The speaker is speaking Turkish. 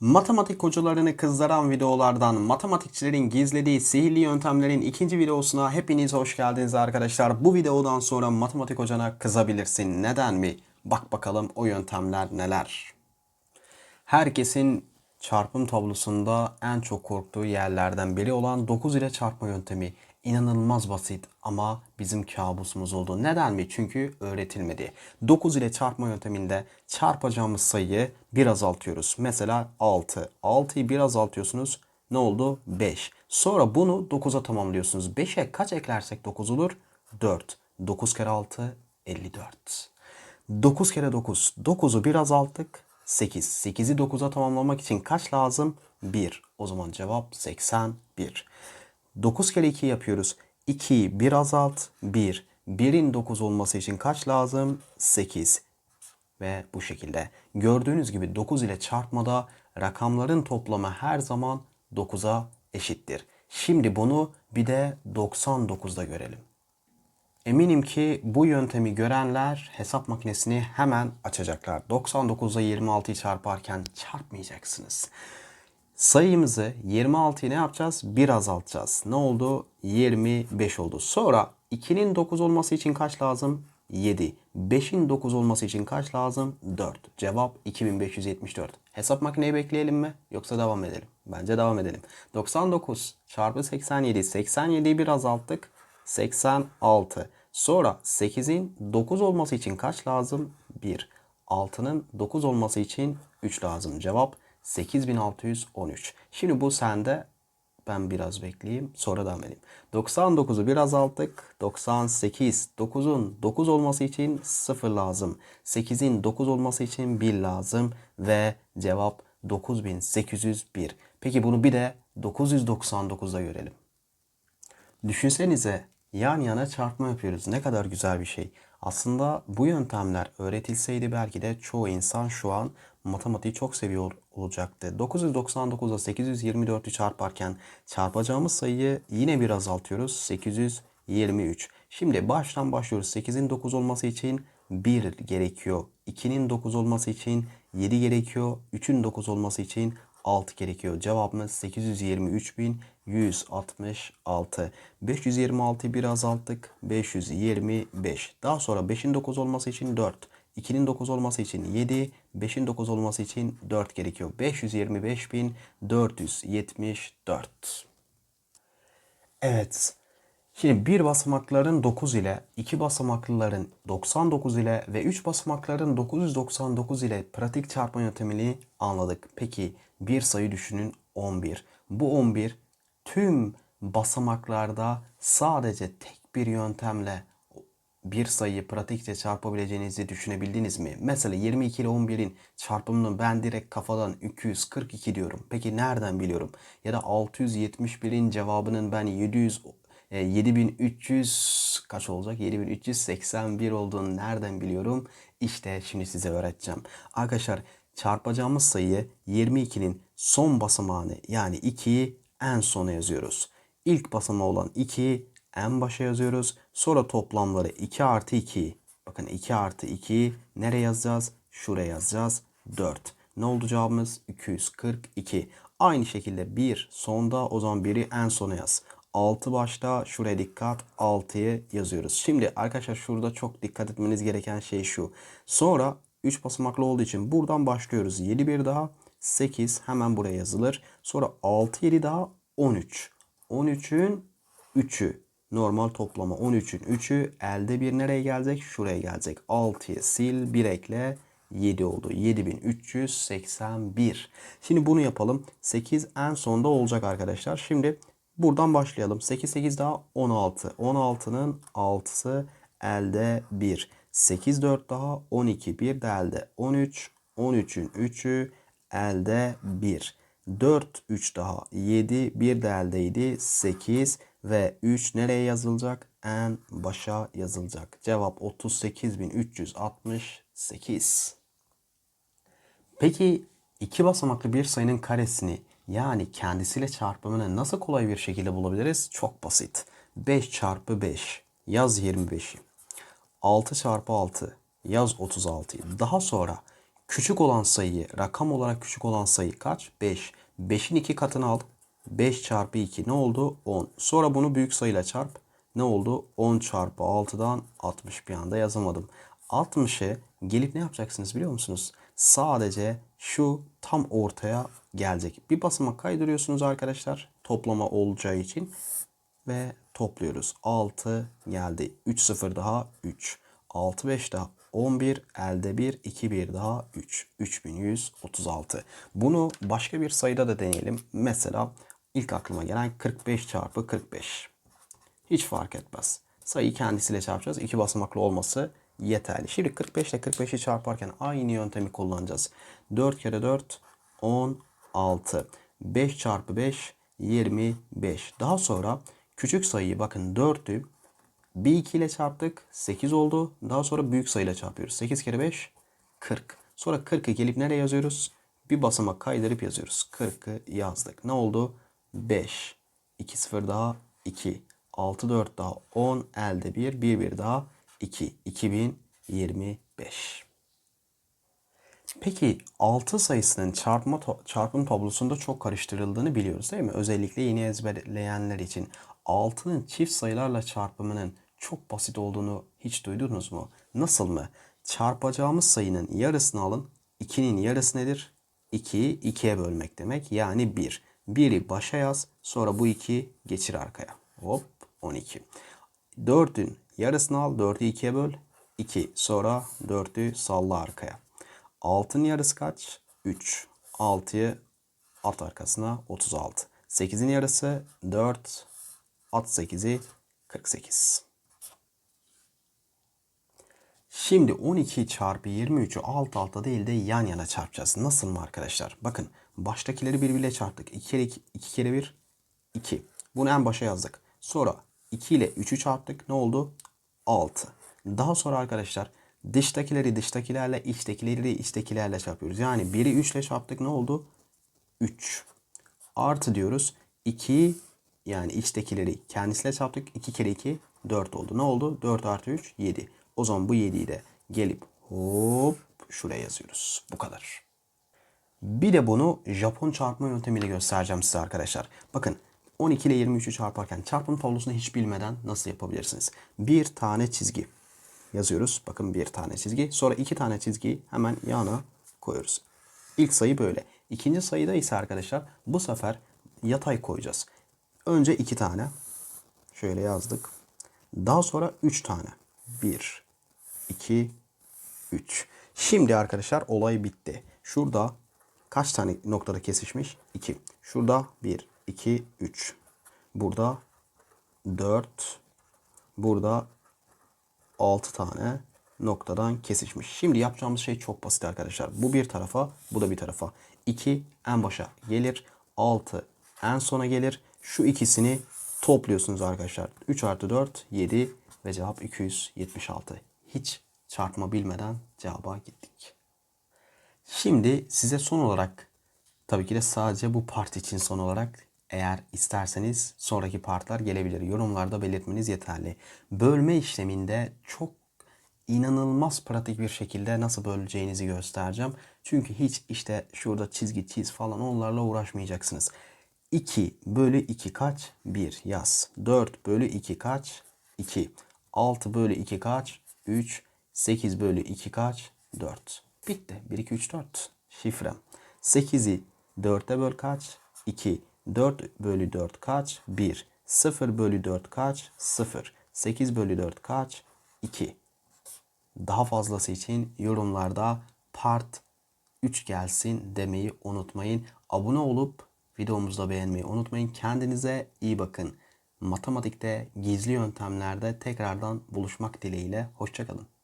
Matematik hocalarını kızdıran videolardan matematikçilerin gizlediği sihirli yöntemlerin ikinci videosuna hepiniz hoş geldiniz arkadaşlar. Bu videodan sonra matematik hocana kızabilirsin. Neden mi? Bak bakalım o yöntemler neler. Herkesin çarpım tablosunda en çok korktuğu yerlerden biri olan 9 ile çarpma yöntemi. İnanılmaz basit ama bizim kabusumuz oldu. Neden mi? Çünkü öğretilmedi. 9 ile çarpma yönteminde çarpacağımız sayıyı bir azaltıyoruz. Mesela 6. 6'yı bir azaltıyorsunuz. Ne oldu? 5. Sonra bunu 9'a tamamlıyorsunuz. 5'e kaç eklersek 9 olur? 4. 9 kere 6 54. 9 kere 9. 9'u bir azalttık. 8. 8'i 9'a tamamlamak için kaç lazım? 1. O zaman cevap 81. 9 kere 2 yapıyoruz. 2'yi 1 azalt. 1. 1'in 9 olması için kaç lazım? 8. Ve bu şekilde. Gördüğünüz gibi 9 ile çarpmada rakamların toplamı her zaman 9'a eşittir. Şimdi bunu bir de 99'da görelim. Eminim ki bu yöntemi görenler hesap makinesini hemen açacaklar. 99'da 26'yı çarparken çarpmayacaksınız. Sayımızı 26'yı ne yapacağız? 1 azaltacağız. Ne oldu? 25 oldu. Sonra 2'nin 9 olması için kaç lazım? 7. 5'in 9 olması için kaç lazım? 4. Cevap 2574. Hesap makineyi bekleyelim mi? Yoksa devam edelim. Bence devam edelim. 99 çarpı 87. 87'yi bir azalttık. 86. Sonra 8'in 9 olması için kaç lazım? 1. 6'nın 9 olması için 3 lazım. Cevap 8613. Şimdi bu sende. Ben biraz bekleyeyim. Sonra devam edeyim. 99'u bir azalttık. 98. 9'un 9 olması için 0 lazım. 8'in 9 olması için 1 lazım. Ve cevap 9801. Peki bunu bir de 999'da görelim. Düşünsenize yan yana çarpma yapıyoruz. Ne kadar güzel bir şey. Aslında bu yöntemler öğretilseydi belki de çoğu insan şu an matematiği çok seviyor olacaktı. 999'a 824'ü çarparken çarpacağımız sayıyı yine bir azaltıyoruz. 823. Şimdi baştan başlıyoruz. 8'in 9 olması için 1 gerekiyor. 2'nin 9 olması için 7 gerekiyor. 3'ün 9 olması için 6 gerekiyor. Cevabımız 823.166. 526'yı bir azalttık. 525. Daha sonra 5'in 9 olması için 4. 2'nin 9 olması için 7. 5'in 9 olması için 4 gerekiyor. 525.474. Evet. Şimdi bir basamakların 9 ile, iki basamaklıların 99 ile ve 3 basamakların 999 ile pratik çarpma yöntemini anladık. Peki bir sayı düşünün 11. Bu 11 tüm basamaklarda sadece tek bir yöntemle bir sayıyı pratikçe çarpabileceğinizi düşünebildiniz mi? Mesela 22 ile 11'in çarpımını ben direkt kafadan 242 diyorum. Peki nereden biliyorum? Ya da 671'in cevabının ben 700 e, 7300 kaç olacak? 7381 olduğunu nereden biliyorum? İşte şimdi size öğreteceğim. Arkadaşlar çarpacağımız sayıyı 22'nin son basamağını yani 2'yi en sona yazıyoruz. İlk basamağı olan 2'yi en başa yazıyoruz. Sonra toplamları 2 artı 2. Bakın 2 artı 2'yi nereye yazacağız? Şuraya yazacağız. 4. Ne oldu cevabımız? 242. Aynı şekilde 1 sonda o zaman 1'i en sona yaz. 6 başta şuraya dikkat 6'yı yazıyoruz. Şimdi arkadaşlar şurada çok dikkat etmeniz gereken şey şu. Sonra 3 basamaklı olduğu için buradan başlıyoruz. 7 bir daha 8 hemen buraya yazılır. Sonra 6 7 daha 13. 13'ün 3'ü normal toplama 13'ün 3'ü elde bir nereye gelecek? Şuraya gelecek. 6'yı sil 1 ekle 7 oldu. 7381. Şimdi bunu yapalım. 8 en sonda olacak arkadaşlar. Şimdi buradan başlayalım. 8 8 daha 16. 16'nın 6'sı elde 1. 8 4 daha 12. 1 de elde 13. 13'ün 3'ü elde 1. 4 3 daha 7. 1 de eldeydi 8 ve 3 nereye yazılacak? En başa yazılacak. Cevap 38.368. Peki iki basamaklı bir sayının karesini yani kendisiyle çarpımını nasıl kolay bir şekilde bulabiliriz? Çok basit. 5 çarpı 5 yaz 25'i. 6 çarpı 6 yaz 36'yı. Daha sonra Küçük olan sayıyı, rakam olarak küçük olan sayı kaç? 5. 5'in 2 katını al. 5 çarpı 2 ne oldu? 10. Sonra bunu büyük sayıyla çarp. Ne oldu? 10 çarpı 6'dan 60 bir anda yazamadım. 60'ı gelip ne yapacaksınız biliyor musunuz? Sadece şu tam ortaya gelecek. Bir basamak kaydırıyorsunuz arkadaşlar. Toplama olacağı için. Ve topluyoruz. 6 geldi. 3 0 daha 3. 6 5 daha 11 elde 1 2 1 daha 3. 3136. Bunu başka bir sayıda da deneyelim. Mesela ilk aklıma gelen 45 çarpı 45. Hiç fark etmez. Sayıyı kendisiyle çarpacağız. İki basamaklı olması yeterli. Şimdi 45 ile 45'i çarparken aynı yöntemi kullanacağız. 4 kere 4 16. 5 çarpı 5 25. Daha sonra küçük sayıyı bakın 4'ü bir 2 ile çarptık. 8 oldu. Daha sonra büyük sayıyla çarpıyoruz. 8 kere 5 40. Sonra 40'ı gelip nereye yazıyoruz? Bir basamak kaydırıp yazıyoruz. 40'ı yazdık. Ne oldu? 5. 2 0 daha 2. 6 4 daha 10 elde 1 1 1 daha 2 2025. Peki 6 sayısının çarpma to- çarpım tablosunda çok karıştırıldığını biliyoruz değil mi? Özellikle yeni ezberleyenler için 6'nın çift sayılarla çarpımının çok basit olduğunu hiç duydunuz mu? Nasıl mı? Çarpacağımız sayının yarısını alın. 2'nin yarısı nedir? 2'yi 2'ye bölmek demek. Yani 1. 1'i başa yaz. Sonra bu 2'yi geçir arkaya. Hop 12. 4'ün yarısını al. 4'ü 2'ye böl. 2. Sonra 4'ü salla arkaya. 6'nın yarısı kaç? 3. 6'yı at arkasına 36. 8'in yarısı 4. At 8'i 48. Şimdi 12 çarpı 23'ü alt alta değil de yan yana çarpacağız. Nasıl mı arkadaşlar? Bakın baştakileri birbiriyle çarptık. 2 kere 2, 2 kere 1 2. Bunu en başa yazdık. Sonra 2 ile 3'ü çarptık. Ne oldu? 6. Daha sonra arkadaşlar dıştakileri dıştakilerle içtekileri içtekilerle çarpıyoruz. Yani 1'i 3 ile çarptık. Ne oldu? 3. Artı diyoruz. 2 yani içtekileri kendisiyle çarptık. 2 kere 2 4 oldu. Ne oldu? 4 artı 3 7. O zaman bu 7'yi de gelip hop şuraya yazıyoruz. Bu kadar. Bir de bunu Japon çarpma yöntemiyle göstereceğim size arkadaşlar. Bakın 12 ile 23'ü çarparken çarpım tablosunu hiç bilmeden nasıl yapabilirsiniz? Bir tane çizgi yazıyoruz. Bakın bir tane çizgi. Sonra iki tane çizgiyi hemen yana koyuyoruz. İlk sayı böyle. İkinci sayıda ise arkadaşlar bu sefer yatay koyacağız. Önce iki tane. Şöyle yazdık. Daha sonra üç tane. Bir, iki, üç. Şimdi arkadaşlar olay bitti. Şurada kaç tane noktada kesişmiş? 2. Şurada 1, 2, 3. Burada 4. Burada 6 tane noktadan kesişmiş. Şimdi yapacağımız şey çok basit arkadaşlar. Bu bir tarafa, bu da bir tarafa. 2 en başa gelir. 6 en sona gelir. Şu ikisini topluyorsunuz arkadaşlar. 3 artı 4 7 ve cevap 276. Hiç çarpma bilmeden cevaba gittik. Şimdi size son olarak tabii ki de sadece bu part için son olarak eğer isterseniz sonraki partlar gelebilir. Yorumlarda belirtmeniz yeterli. Bölme işleminde çok inanılmaz pratik bir şekilde nasıl böleceğinizi göstereceğim. Çünkü hiç işte şurada çizgi çiz falan onlarla uğraşmayacaksınız. 2 bölü 2 kaç? 1 yaz. 4 bölü 2 kaç? 2. 6 bölü 2 kaç? 3. 8 bölü 2 kaç? 4. Bitti. 1, 2, 3, 4. Şifrem. 8'i 4'e böl kaç? 2. 4 bölü 4 kaç? 1. 0 bölü 4 kaç? 0. 8 bölü 4 kaç? 2. Daha fazlası için yorumlarda part 3 gelsin demeyi unutmayın. Abone olup videomuzu da beğenmeyi unutmayın. Kendinize iyi bakın. Matematikte gizli yöntemlerde tekrardan buluşmak dileğiyle. Hoşçakalın.